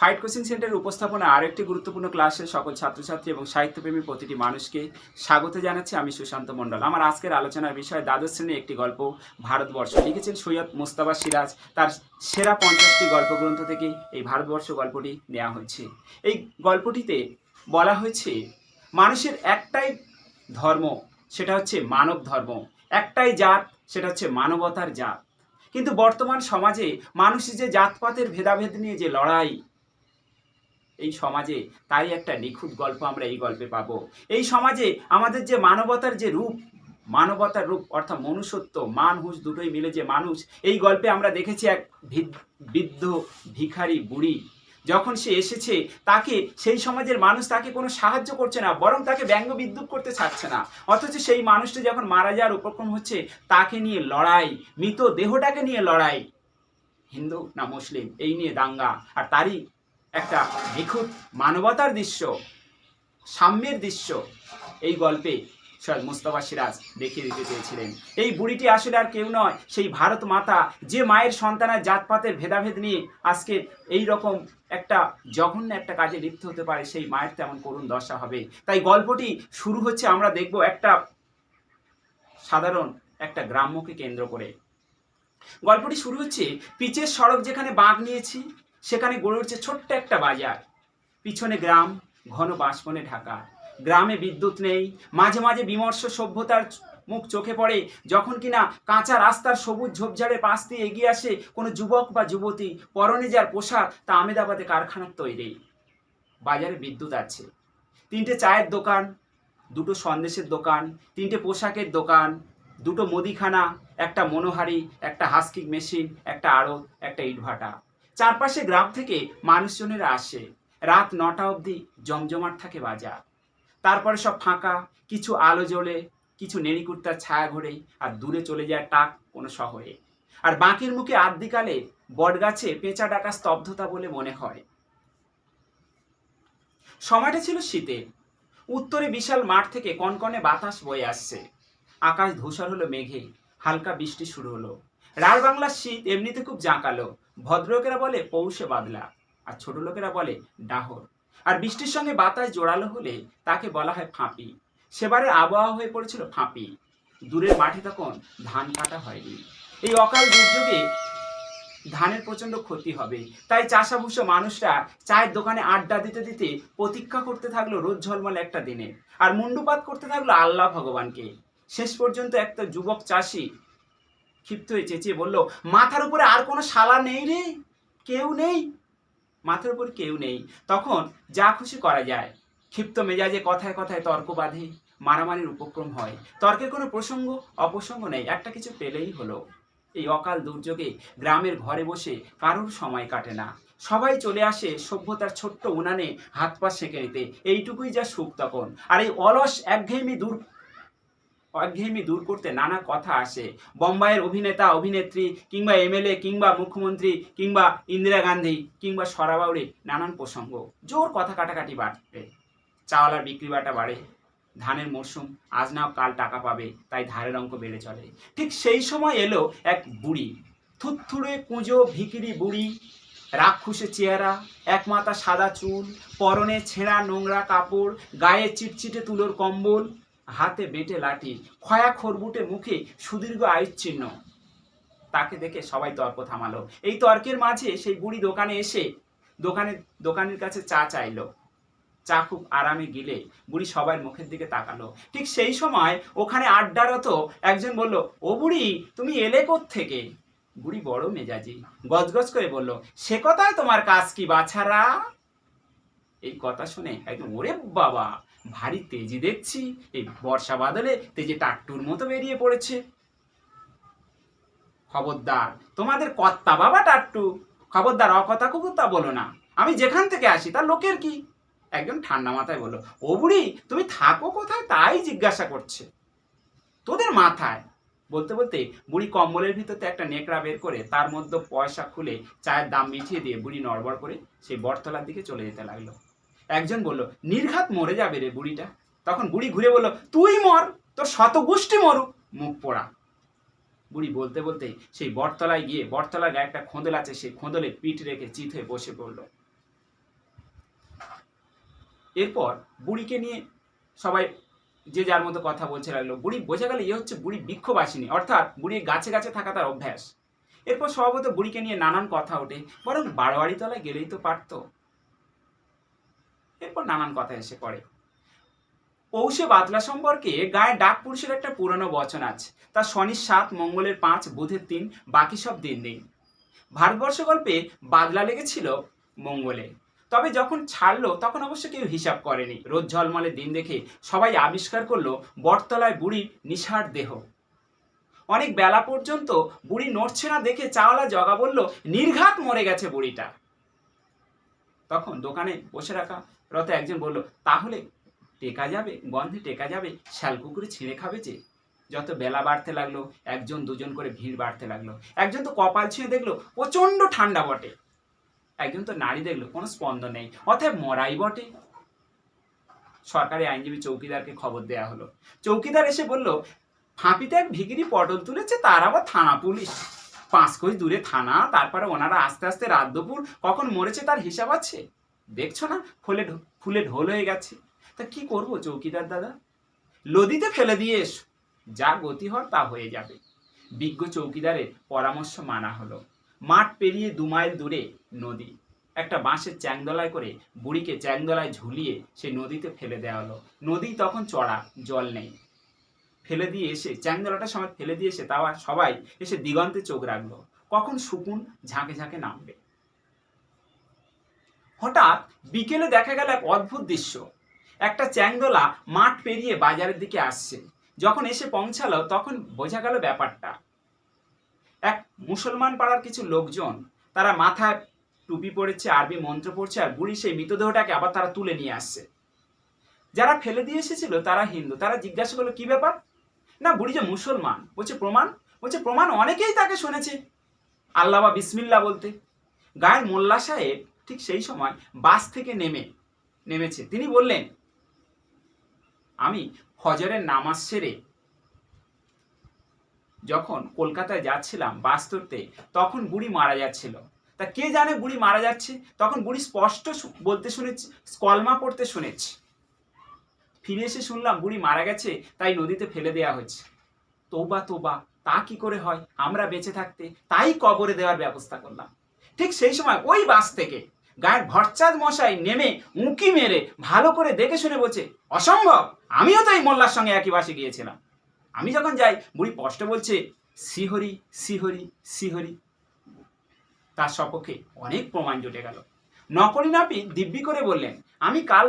Fight coaching সেন্টারের উপস্থাপনা আরেকটি গুরুত্বপূর্ণ ক্লাসের সকল ছাত্রছাত্রী এবং সাহিত্যপ্রেমী প্রতিটি মানুষকে স্বাগত জানাচ্ছি। আমি সুশান্ত মণ্ডল। আমার আজকের আলোচনার বিষয় দ্বাদশ শ্রেণির একটি গল্প, ভারতবর্ষ। লিখেছেন সৈয়দ মুস্তাফা সিরাজ। তার সেরা পঞ্চাশটি গল্পগ্রন্থ থেকে এই ভারতবর্ষ গল্পটি নেওয়া হয়েছে। এই গল্পটিতে বলা হয়েছে, মানুষের একটাই ধর্ম, সেটা হচ্ছে মানব ধর্ম। একটাই জাত, সেটা হচ্ছে মানবতার জাত। কিন্তু বর্তমান সমাজে মানুষ যে জাতপাতের ভেদাভেদ নিয়ে যে লড়াই এই সমাজে তাই একটা নিখুঁত গল্প আমরা এই গল্পে পাবো। এই সমাজে আমাদের যে মানবতার যে রূপ, মানবতার রূপ, অর্থাৎ মনুষ্যত্ব, মান, হুঁশ দুটোই মিলে যে মানুষ, এই গল্পে আমরা দেখেছি এক বৃদ্ধ ভিখারি বুড়ি। যখন সে এসেছে, তাকে, সেই সমাজের মানুষ তাকে কোনো সাহায্য করছে না, বরং তাকে ব্যঙ্গ বিদ্রুপ করতে ছাড়ছে না। অথচ সেই মানুষটি যখন মারা যাওয়ার উপক্রম হচ্ছে, তাকে নিয়ে লড়াই, মৃত দেহটাকে নিয়ে লড়াই। হিন্দু না মুসলিম, এই নিয়ে দাঙ্গা। আর তারই একটা নিখুঁত মানবতার দৃশ্য, সাম্যের দৃশ্য এই গল্পে সৈয়দ মুস্তফা সিরাজ দেখিয়ে দিতে চেয়েছিলেন। এই বুড়িটি আসলে আর কেউ নয়, সেই ভারত মাতা, যে মায়ের সন্তানের জাতপাতের ভেদাভেদ নিয়ে আজকে এই রকম একটা জঘন্য একটা কাজে লিপ্ত হতে পারে, সেই মায়ের তেমন করুণ দশা হবে। তাই গল্পটি শুরু হচ্ছে আমরা দেখব একটা সাধারণ একটা গ্রাম্যকে কেন্দ্র করে। গল্পটি শুরু হচ্ছে পিচের সড়ক যেখানে বাঁক নিয়েছি সেখানে গড়ে উঠছে ছোট্ট একটা বাজার। পিছনে গ্রাম, ঘন বাঁশবনে ঢাকা। গ্রামে বিদ্যুৎ নেই, মাঝে মাঝে বিমর্ষ সভ্যতার মুখ চোখে পড়ে, যখন কিনা কাঁচা রাস্তার সবুজ ঝোপঝাড়ের পাশ দিয়ে এগিয়ে আসে কোনো যুবক বা যুবতী, পরনে যার পোশাক, তা আমেদাবাদে কারখানার তৈরি। বাজারে বিদ্যুৎ আছে। তিনটে চায়ের দোকান, দুটো সন্দেশের দোকান, তিনটে পোশাকের দোকান, দুটো মুদিখানা, একটা মনোহারি, একটা হাস্কিং মেশিন, একটা আড়ত, একটা ইটভাটা। চারপাশে গ্রাম থেকে মানুষজনেরা আসে। রাত নটা অবধি জমজমাট থাকে বাজার। তারপরে সব ফাঁকা, কিছু আলো জ্বলে, কিছু নেড়িকুর্তার ছায়া ঘোরে আর দূরে চলে যায় টাক কোনো শহরে। আর বাঁকের মুখে আদ্যিকালে বটগাছে পেঁচা ডাকা স্তব্ধতা বলে মনে হয়। সময়টা ছিল শীতে উত্তরে বিশাল মাঠ থেকে কনকনে বাতাস বয়ে আসছে। আকাশ ধূসর হলো মেঘে, হালকা বৃষ্টি শুরু হলো। রার বাংলার শীত এমনিতে খুব জাঁকালো। ভদ্রলোকেরা বলে, পৌষে বাদলা। আর ছোট লোকেরা বলে, ডাহর। আর বৃষ্টির সঙ্গে বাতাস জোরালো হলে তাকে বলা হয় ফাঁপি। সেবারে আবহাওয়া হয়ে পড়েছিল ফাঁপি। দূরের মাঠে তখন ধান কাটা হয়নি। এই অকাল দুর্যোগে ধানের প্রচণ্ড ক্ষতি হবে। তাই চাষাভুষ মানুষরা চায়ের দোকানে আড্ডা দিতে দিতে প্রতীক্ষা করতে থাকল রোদ ঝলমল একটা দিনে। আর মুন্ডুপাত করতে থাকল আল্লাহ ভগবানকে। শেষ পর্যন্ত একটা যুবক চাষি ক্ষিপ্ত হয়ে চেঁচিয়ে বলল, মাথার উপরে আর কোনো শালা নেই রে? কেউ নেই? মাথার উপর কেউ নেই। তখন যা খুশি করা যায়। ক্ষিপ্ত মেজাজে কথায় কথায় তর্ক বাঁধে, মারামারির উপক্রম হয়। তর্কের কোনো প্রসঙ্গ, অপ্রসঙ্গ নেই, একটা কিছু পেলেই হলো। এই অকাল দুর্যোগে গ্রামের ঘরে বসে কারোর সময় কাটে না। সবাই চলে আসে সভ্যতার ছোট্ট উনানে হাত পা সেঁকে নিতে। এইটুকুই যা সুখ তখন। আর এই অলস, একঘেয়েমি দূর একঘেয়েমি দূর করতে নানা কথা আসে। বোম্বাইয়ের অভিনেতা, অভিনেত্রী কিংবা এমএলএ কিংবা মুখ্যমন্ত্রী কিংবা ইন্দিরা গান্ধী কিংবা সরাবাউরি নানান প্রসঙ্গ। জোর কথা কাটাকাটি বাড়বে। চাওয়ালার বিক্রি বাটা বাড়ে। ধানের মরশুম আজ নাও কাল টাকা পাবে, তাই ধারের অঙ্ক বেড়ে চলে। ঠিক সেই সময় এলো এক বুড়ি। থুতথুড়ে কুঁজো ভিকিরি বুড়ি। রাক্ষসে চেহারা, এক মাথা সাদা চুল, পরনে ছেঁড়া নোংরা কাপড়, গায়ে চিটচিটে তুলোর কম্বল হাতে বেটে লাঠি, খয়া খরবুটে মুখে সুদীর্ঘ আয়ুর চিহ্ন। তাকে দেখে সবাই তর্ক থামালো। এই তর্কের মাঝে সেই বুড়ি দোকানে এসে দোকানে, দোকানের কাছে চা চাইলো। চা খুব আরামে গিলে বুড়ি সবার মুখের দিকে তাকালো। ঠিক সেই সময় ওখানে আড্ডারত একজন বলল, ও বুড়ি, তুমি এলে থেকে বুড়ি বড় মেজাজি গজগজ করে বলল, সে কথায় তোমার কাজ কি বাছারা? এই কথা শুনে একদম ওরে বাবা, ভারী তেজি দেখছি। এই বর্ষা বাদলে তেজে টাট্টুর মতো বেরিয়ে পড়েছে। খবরদার, তোমাদের কর্তা বাবা টাট্টু। খবরদার, অকথা কুকুরতা বলো না। আমি যেখান থেকে আসি, তার লোকের কি? একজন ঠান্ডা মাথায় বলল, ও বুড়ি, তুমি থাকো কোথায়? তাই জিজ্ঞাসা করছে। তোদের মাথায়? বলতে বলতে বুড়ি কম্বলের ভিতরতে একটা নেকড়া বের করে তার মধ্যে পয়সা খুলে চায়ের দাম মিটিয়ে দিয়ে বুড়ি নড়বড় করে সেই বটতলার দিকে চলে যেতে লাগল। একজন বলল, নির্ঘাত মরে যাবে রে বুড়িটা। তখন বুড়ি ঘুরে বলল, তুই মর, তোর শত গোষ্ঠী মরুক, মুখ পোড়া। বুড়ি বলতে বলতে সেই বটতলায় গিয়ে, বটতলার গায়ে একটা খোঁদল আছে, সেই খোঁদলে পিঠ রেখে চিত হয়ে বসে পড়ল। এরপর বুড়িকে নিয়ে সবাই যে যার মতো কথা বলছে লাগল। বুড়ি বোঝা গেল ইয়ে হচ্ছে বুড়ি বৃক্ষবাসিনী, অর্থাৎ বুড়ি গাছে গাছে থাকা তার অভ্যাস। এরপর স্বভাবত বুড়িকে নিয়ে নানান কথা ওঠে, বরং বারোয়ারি তলায় গেলেই তো পারতো। এরপর নানান কথা এসে পড়ে। পৌষে বাতলা সম্পর্কে গায়ে ডাক পুরুষের একটা পুরনো বচন আছে। তা শনির সাত, মঙ্গলের পাঁচ, বুধের তিন, বাকি সব দিন দিন। ভারতবর্ষ গল্পে বাদলা লেগেছিল মঙ্গলে। তবে যখন ছাড়লো, তখন অবশ্য কেউ হিসাব করেনি। রোদ ঝলমলে দিন দেখে সবাই আবিষ্কার করল বটতলায় বুড়ির নিষার দেহ। অনেক বেলা পর্যন্ত বুড়ি নড়ছে না দেখে চাওয়ালা জগা বলল, নির্ঘাত মরে গেছে বুড়িটা। তখন দোকানে বসে রাখা রত একজন বলল, তাহলে টেকা যাবে গন্ধে টেকা যাবে শ্যালকুকুরে ছিঁড়ে খাবে যে? যত বেলা বাড়তে লাগল, একজন দুজন করে ভিড় বাড়তে লাগল। একজন তো কপাল ছুঁয়ে দেখল, প্রচণ্ড ঠান্ডা বটে। একজন তো নারী দেখল, কোনো স্পন্দন নেই, অতএব মরাই বটে। সরকারি আইনজীবী চৌকিদারকে খবর দেয়া হলো। চৌকিদার এসে বলল, ফাঁপিতে এক ভিগিরি পটল তুলেছে, তার আবার থানা পুলিশ। পাঁচ কোষ দূরে থানা, তারপরে ওনারা আস্তে আস্তে রাত দুপুর কখন মরেছে তার হিসাব আছে? দেখছ না? ফুলে ফুলে ঢোল হয়ে গেছে। তা কি করব, চৌকিদার দাদা? লদিতে ফেলে দিয়ে এসো। যা গতি হর, তা হয়ে যাবে। বিজ্ঞ চৌকিদারের পরামর্শ মানা হলো। মাঠ পেরিয়ে দু মাইল দূরে নদী। একটা বাঁশের চ্যাংদলায় করে বুড়িকে চ্যাংদলায় ঝুলিয়ে সেই নদীতে ফেলে দেওয়া হলো। নদী তখন চড়া, জল নেই। ফেলে দিয়ে এসে চ্যাংদলাটার সময় ফেলে দিয়ে এসে তাও আর সবাই এসে দিগন্তে চোখ রাখল। কখন শুকুন ঝাঁকে ঝাঁকে নামবে। হঠাৎ বিকেলে দেখা গেল এক অদ্ভুত দৃশ্য। একটা চ্যাংদোলা মাঠ পেরিয়ে বাজারের দিকে আসছে। যখন এসে পৌঁছালো, তখন বোঝা গেল ব্যাপারটা। এক মুসলমান পাড়ার কিছু লোকজন, তারা মাথায় টুপি পড়েছে আরবি মন্ত্র পড়ছে, আর বুড়ি সেই মৃতদেহটাকে আবার তারা তুলে নিয়ে আসছে। যারা ফেলে দিয়ে এসেছিল, তারা হিন্দু। তারা জিজ্ঞাসা করল, কি ব্যাপার? না, বুড়ি যে মুসলমান। বলছে, প্রমাণ? বলছে, প্রমাণ অনেকেই তাকে শুনেছে। আল্লাহ বা বিসমিল্লা বলতে। গায়ের মোল্লা সাহেব ঠিক সেই সময় বাস থেকে নেমে, নেমেছে। তিনি বললেন, আমি ফজরের নামাজ সেরে যখন কলকাতায় যাচ্ছিলাম বাস ধরতে, তখন বুড়ি মারা যাচ্ছিল। তা কে জানে বুড়ি মারা যাচ্ছে? তখন বুড়ি স্পষ্ট বলতে শুনেছি, কলমা পড়তে শুনেছি। ফিরে এসে শুনলাম বুড়ি মারা গেছে, তাই নদীতে ফেলে দেওয়া হয়েছে। তোবা তোবা, তা কি করে হয়? আমরা বেঁচে থাকতে তাই কবরে দেওয়ার ব্যবস্থা করলাম। ঠিক সেই সময় ওই বাস থেকে গায়ের ভরচাঁদ মশাই নেমে উঁকি মেরে ভালো করে দেখে শুনে বলছে, অসম্ভব! আমিও তো এই মোল্লার সঙ্গে একই বাসে গিয়েছিলাম। আমি যখন যাই, বুড়ি স্পষ্ট বলছে শিহরি শিহরি শিহরি তার সপক্ষে অনেক প্রমাণ জুটে গেল। নকলি নাপি দিব্যি করে বললেন, আমি কাল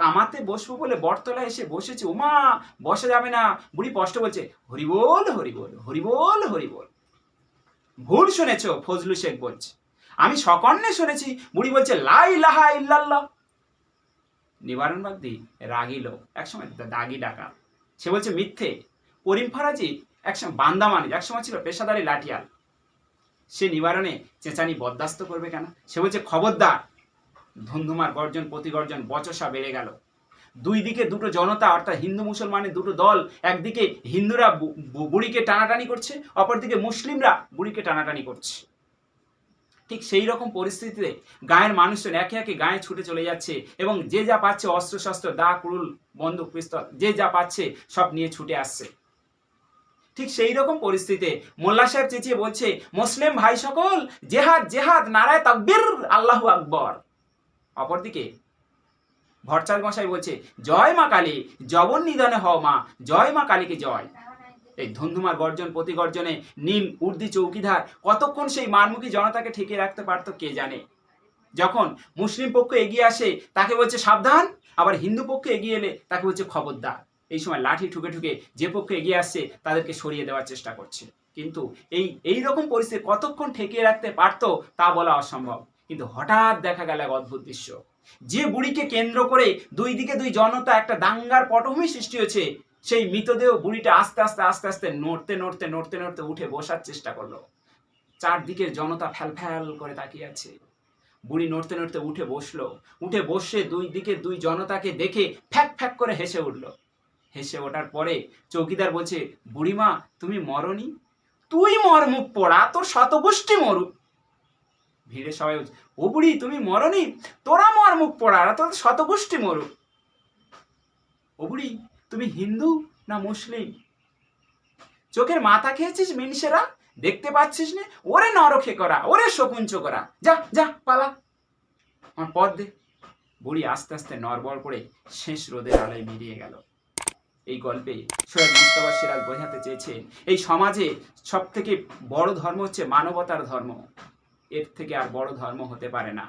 কামাতে বসবো বলে বটতলায় এসে বসেছি। ওমা বসা যাবে না। বুড়ি স্পষ্ট বলছে হরিবোল হরিবোল হরিবোল হরিবোল ভুল শুনেছ, ফজলু শেখ বলছে। আমি সকর্ণে শুনেছি, বুড়ি বলছে লাই লাহা ইল্লাল্লাহ। নিবারণ বাগদি রাগিল একসময় দা- দাগি ডাকা সে বলছে, মিথ্যে। করিম ফারাজি একসময় বান্দা মানুষ একসময় ছিল পেশাদারি লাঠিয়াল। সে নিবারণে চেঁচানি বরদাস্ত করবে কেন? সে বলছে, খবরদার ধুমধুমার গর্জন, প্রতিগর্জন, বচসা বেড়ে গেল। দুই দিকে দুটো জনতা, অর্থাৎ হিন্দু মুসলমানের দুটো দল, একদিকে হিন্দুরা বুড়িকে টানাটানি করছে, অপরদিকে মুসলিমরা বুড়িকে টানাটানি করছে। ঠিক সেই রকম পরিস্থিতিতে গায়ের মানুষজন একে একে গায়ে ছুটে চলে যাচ্ছে এবং যে যা পাচ্ছে অস্ত্র, শস্ত্র, দা, কুড়ুল, বন্দুক, পিস্তল, যে যা পাচ্ছে সব নিয়ে ছুটে আসছে। ঠিক সেই রকম পরিস্থিতিতে মোল্লা সাহেব চেঁচিয়ে বলছে, মুসলিম ভাই সকল, জেহাদ জেহাদ, নারায় তাকবীর, আল্লাহু আকবর। অপরদিকে ভরচাঁদ মশাই বলছে, জয় মা কালী জবন নিধনে হও মা, জয় মা কালীকে জয়। এই ধুন্ধুমার গর্জন প্রতিগর্জনে নীল উর্দি চৌকিধার, কতক্ষণ সেই মারমুখী জনতাকে ঠেকিয়ে রাখতে পারতো কে জানে? যখন মুসলিম পক্ষ এগিয়ে আসে, তাকে বলছে সাবধান, আবার হিন্দু পক্ষ এগিয়ে এলে তাকে বলছে খবরদার। এই সময় লাঠি ঠুকে ঠুকে যে পক্ষে এগিয়ে আসছে, তাদেরকে সরিয়ে দেওয়ার চেষ্টা করছে। কিন্তু এই এই রকম পরিস্থিতি কতক্ষণ ঠেকিয়ে রাখতে পারতো, তা বলা অসম্ভব। কিন্তু হঠাৎ দেখা গেল এক অদ্ভুত দৃশ্য। যে বুড়িকে কেন্দ্র করে দুই দিকে দুই জনতা একটা দাঙ্গার পটভূমি সৃষ্টি হয়েছে সেই মৃতদেহ বুড়িটা আস্তে আস্তে আস্তে আস্তে নড়তে নড়তে নড়তে নড়তে উঠে বসার চেষ্টা করল। চারদিকের জনতা ফ্যাল ফ্যাল করে তাকিয়ে আছে। বুড়ি নড়তে নড়তে উঠে বসল। উঠে বসে দুই দিকে দুই জনতাকে দেখে ফ্যাক ফ্যাক করে হেসে উঠল। হেসে ওঠার পরে চৌকিদার বলছে বুড়িমা তুমি মরনি? তুই মর মুখ পড়া তোর শতগোষ্ঠী মরু ভিড়ে সবাই বলছে, ও বুড়ি তুমি মরনি? তোরা মর মুখ পড়া তোর শতগোষ্ঠী মরুক। ও বুড়ি তুমি হিন্দু না মুসলিম? চোখের মাথা খেয়েছিস মিনসেরা? দেখতে পাচ্ছিস না? ওরে নরখে করা, ওরে শকুঞ্চ করা যা যা, পালা। আমার পথ দে। বুড়ি আস্তে আস্তে নরবর করে শেষ রোদের আলোয় মিলিয়ে গেল। এই গল্পে সৈয়দ মুস্তফা সিরাজ বোঝাতে চেয়েছেন, এই সমাজে সব থেকে বড় ধর্ম হচ্ছে মানবতার ধর্ম। এর থেকে আর বড় ধর্ম হতে পারে না।